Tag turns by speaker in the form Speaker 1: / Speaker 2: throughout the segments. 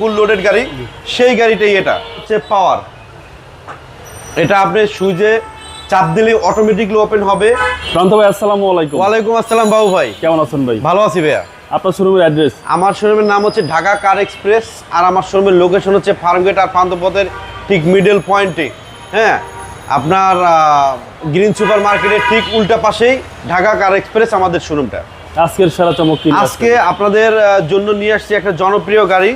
Speaker 1: Full loaded গাড়ি সেই গাড়িটাই এটা হচ্ছে পাওয়ার এটা আপনি সুইচে চাপ দিলে অটোমেটিকলি ওপেন হবে।
Speaker 2: প্রান্ত ভাই আসসালামু আলাইকুম।
Speaker 1: ওয়ালাইকুম আসসালাম বাবু ভাই।
Speaker 2: কেমন আছেন ভাই?
Speaker 1: ভালো আছি ভাইয়া।
Speaker 2: আপনার শোরুমের অ্যাড্রেস
Speaker 1: আমার শোরুমের নাম হচ্ছে ঢাকা কার এক্সপ্রেস আর আমার শোরুমের লোকেশন হচ্ছে ফার্মগেট আর পান্তপথের ঠিক মিডল পয়েন্টে হ্যাঁ আপনার গ্রিন সুপার মার্কেটের ঠিক উল্টা পাশেই ঢাকা কার এক্সপ্রেস আমাদের শোরুমটা।
Speaker 2: আজকের সেরা চমক
Speaker 1: আজকে আপনাদের জন্য নিয়ে আসছি একটা জনপ্রিয় গাড়ি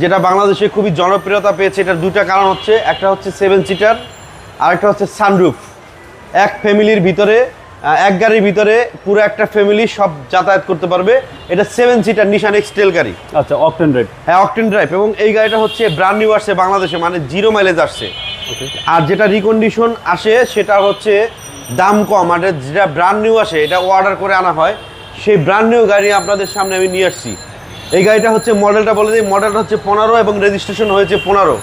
Speaker 1: যেটা বাংলাদেশে খুবই জনপ্রিয়তা পেয়েছে এটার দুটা কারণ হচ্ছে একটা হচ্ছে সেভেন সিটার আর একটা হচ্ছে সানরুফ এক ফ্যামিলির ভিতরে এক গাড়ির ভিতরে পুরো একটা ফ্যামিলি সব যাতায়াত করতে পারবে। এটা সেভেন সিটার নিশান এক্সটেল গাড়ি।
Speaker 2: আচ্ছা অকটেন ড্রাইভ
Speaker 1: হ্যাঁ অকটেন ড্রাইভ এবং এই গাড়িটা হচ্ছে ব্র্যান্ড নিউ আসছে বাংলাদেশে মানে জিরো মাইলেজ আসছে। আর যেটা রিকন্ডিশন আসে সেটা হচ্ছে দাম কম। আর যেটা ব্র্যান্ড নিউ আসে এটা অর্ডার করে আনা হয় সেই ব্র্যান্ড নিউ গাড়ি আপনাদের সামনে আমি নিয়ে আসছি। এই গাড়িটা হচ্ছে মডেলটা বলে দিই। মডেলটা হচ্ছে পনেরো এবং রেজিস্ট্রেশন হয়েছে পনেরো।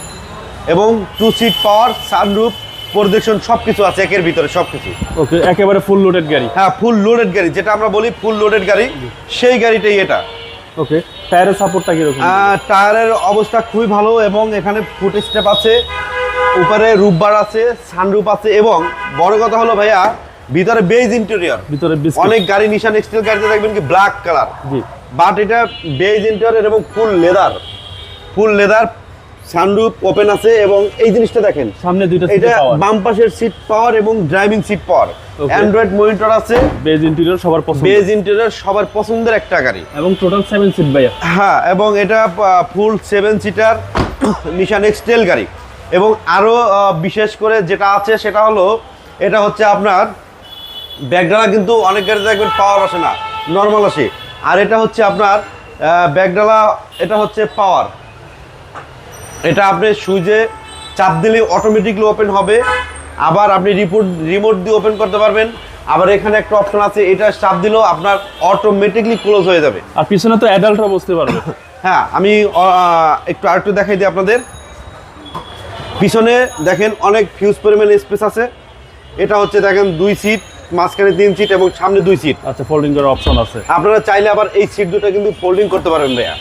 Speaker 1: এবং two seat power sunroof projection সব কিছু আছে একের ভিতরে সব কিছু
Speaker 2: ওকে একেবারে ফুল লোডেড গাড়ি।
Speaker 1: হ্যাঁ ফুল লোডেড গাড়ি। যেটা আমরা বলি ফুল লোডেড গাড়ি সেই গাড়িটাই এটা।
Speaker 2: ওকে টায়ারের সাপোর্টটা কীরকম?
Speaker 1: টায়ারের অবস্থা খুবই ভালো এবং এখানে ফুট স্টেপ আছে উপরে রূপবার আছে সানরুপ আছে এবং বড় কথা হলো ভাইয়া ভিতরে বেজ ইন্টেরিয়র
Speaker 2: ভিতরে
Speaker 1: অনেক গাড়ি নিশান এক্সটেল গাড়িতে দেখবেন কি ব্ল্যাক কালার
Speaker 2: জি।
Speaker 1: বাট এটা বেজ ইন্টেরিয়র এবং full leather full leather sunroof open আছে এবং এই জিনিসটা দেখেন।
Speaker 2: সামনে দুইটা সিট
Speaker 1: এটা বাম পাশের সিট পাওয়ার এবং driving seat power android monitor আছে।
Speaker 2: বেজ ইন্টেরিয়র সবার পছন্দ
Speaker 1: বেজ ইন্টেরিয়র সবার পছন্দের একটা গাড়ি।
Speaker 2: এবং টোটাল সেভেন সিট ভাইয়া।
Speaker 1: হ্যাঁ এবং এটা ফুল সেভেন সিটার নিশান এক্সটেল গাড়ি। এবং আরও বিশেষ করে যেটা আছে সেটা হলো এটা হচ্ছে আপনার ব্যাগডালা কিন্তু অনেক গাড়িতে দেখবেন পাওয়ার আসে না। নর্মাল আসে। আর এটা হচ্ছে আপনার ব্যাগডালা এটা হচ্ছে পাওয়ার। এটা আপনি সুইচে চাপ দিলে অটোমেটিকলি ওপেন হবে। আবার আপনি রিপোর্ট রিমোট দিয়ে ওপেন করতে পারবেন। আবার এখানে একটা অপশন আছে এটা চাপ দিলেও আপনার অটোমেটিকলি ক্লোজ হয়ে যাবে।
Speaker 2: আর পিছনে তো অ্যাডাল্টরা বসতে পারবে।
Speaker 1: হ্যাঁ আমি একটু আরেকটু দেখাই দিই আপনাদের। পিছনে দেখেন অনেক ফিউজ পরিমাণে স্পেস আছে। এটা হচ্ছে দেখেন দুই সিট মাঝখানে তিন সিট এবং সামনে দুই সিট
Speaker 2: আচ্ছা ফোল্ডিং করার অপশন আছে।
Speaker 1: আপনারা চাইলে আবার এই সিট দুটো কিন্তু ফোল্ডিং করতে পারবেন ভাইয়া।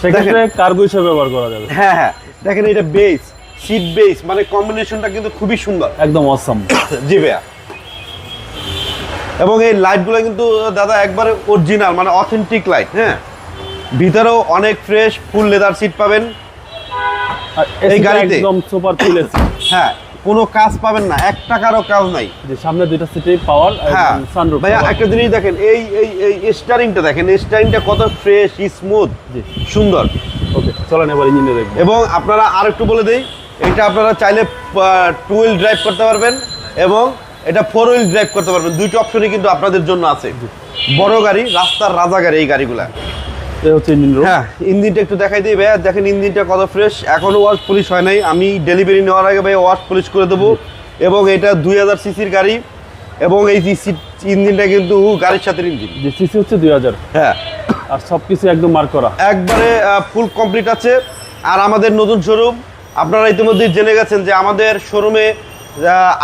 Speaker 2: সেক্ষেত্রে কার্গো হিসেবে ব্যবহার করা যাবে।
Speaker 1: হ্যাঁ হ্যাঁ। দেখেন এটা বেস সিট বেস মানে কম্বিনেশনটা কিন্তু খুবই সুন্দর।
Speaker 2: একদম অসম
Speaker 1: জি ভাইয়া। এবং এই লাইটগুলো কিন্তু দাদা একবারে অরিজিনাল মানে অথেন্টিক লাইট হ্যাঁ? ভিতরেও অনেক ফ্রেশ ফুল লেদার সিট পাবেন। এই গাড়িতে?
Speaker 2: একদম সুপার ফিল
Speaker 1: হ্যাঁ কোনো কাজ পাবেন না এক টাকারও কাজ নাই।
Speaker 2: যে সামনে দুইটা সিটি পাওয়ার
Speaker 1: হ্যাঁ।
Speaker 2: সানরুফ
Speaker 1: ভাইয়া একটা জিনিস দেখেন এই এই এই স্টারিংটা দেখেন এই স্টারিংটা কত ফ্রেশ স্মুথ সুন্দর।
Speaker 2: ওকে চলেন এবার ইঞ্জিনে দেখব।
Speaker 1: এবং আপনারা আর একটু বলে দেই এটা আপনারা চাইলে টু হুইল ড্রাইভ করতে পারবেন এবং এটা ফোর হুইল ড্রাইভ করতে পারবেন। দুইটা অপশনই কিন্তু আপনাদের জন্য আছে। বড় গাড়ি রাস্তার রাজা গাড়ি এই গাড়িগুলা।
Speaker 2: হচ্ছে ইঞ্জিন
Speaker 1: হ্যাঁ ইঞ্জিনটা একটু দেখাই দিই ভাইয়া। দেখেন ইঞ্জিনটা কত ফ্রেশ এখনও ওয়াশ পুলিশ হয় নাই। আমি ডেলিভারি নেওয়ার আগে ভাই ওয়াশ পুলিশ করে দেবো। এবং এটা দুই হাজার সিসির গাড়ি। এবং এই ইঞ্জিনটা কিন্তু গাড়ির সাথে ইঞ্জিন।
Speaker 2: সিসি হচ্ছে দুই হাজার।
Speaker 1: হ্যাঁ।
Speaker 2: আর সব কিছু একদম মার্ক করা।
Speaker 1: একবারে ফুল কমপ্লিট আছে। আর আমাদের নতুন শোরুম আপনারা ইতিমধ্যেই জেনে গেছেন যে আমাদের শোরুমে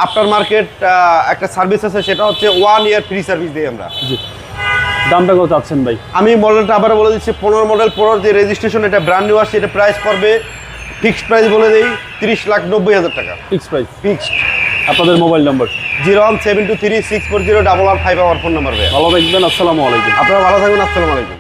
Speaker 1: আফটার মার্কেট একটা সার্ভিস আছে সেটা হচ্ছে ওয়ান ইয়ার ফ্রি সার্ভিস দিই আমরা।
Speaker 2: দামটা কত চাচ্ছেন ভাই?
Speaker 1: আমি মডেলটা আবার বলে দিচ্ছি পনেরো মডেল পনেরো যে রেজিস্ট্রেশন এটা ব্র্যান্ড নিউ আসছে এটা প্রাইস পড়বে ফিক্সড প্রাইস বলে দিই তিরিশ লাখ নব্বই হাজার টাকা।
Speaker 2: ফিক্সড প্রাইস
Speaker 1: ফিক্সড
Speaker 2: আপনাদের mobile number
Speaker 1: zero one seven two three six four zero double one five আমার ফোন নাম্বার
Speaker 2: ভালো থাকবেন আসসালামু আলাইকুম।
Speaker 1: আপনারা ভালো থাকবেন আসসালামু আলাইকুম।